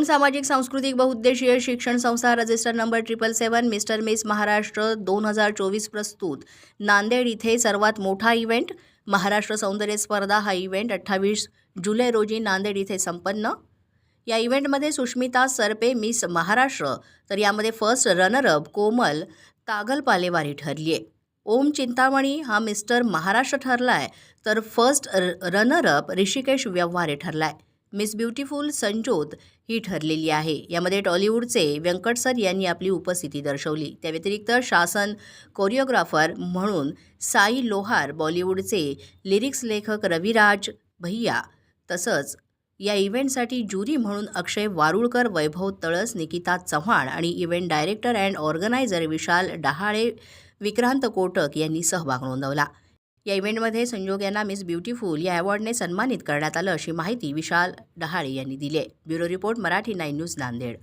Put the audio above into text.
ओम सामाजिक सांस्कृतिक बहुउद्देशीय शिक्षण संस्था register number triple seven mister miss Maharashtra दोन हजार चोवीस प्रस्तुत. नांदेड इथे सर्वात मोठा इव्हेंट महाराष्ट्र सौंदर्य स्पर्धा हा इव्हेंट अठ्ठावीस जुलै रोजी नांदेड इथे संपन्न. या इव्हेंटमध्ये सुष्मिता सरपे मिस महाराष्ट्र तर यामध्ये first runner up Komal Kagal Palewari ठरली आहे ओम चिंतामणी हा मिस्टर महाराष्ट्र ठरला आहे तर फर्स्ट रनरअप ऋषिकेश व्यवहारे ठरला आहे मिस ब्युटिफुल संजोत ही ठरलेली आहे. यामध्ये टॉलिवूडचे व्यंकट सर यांनी आपली उपस्थिती दर्शवली. त्या व्यतिरिक्त शासन कोरिओग्राफर म्हणून साई लोहार बॉलिवूडचे लिरिक्स लेखक रविराज भैया तसंच या इव्हेंटसाठी ज्युरी म्हणून अक्षय वारुळकर वैभव तळस निकिता चव्हाण आणि event director and organiser Vishal Dahale Vikrant Kotak यांनी सहभाग नोंदवला. या इव्हेंटमध्ये संजोग यांना मिस ब्युटिफुल या अवॉर्डने सन्मानित करण्यात आलं अशी माहिती विशाल डहाळे यांनी दिली आहे. Bureau report Marathi nine news Nanded.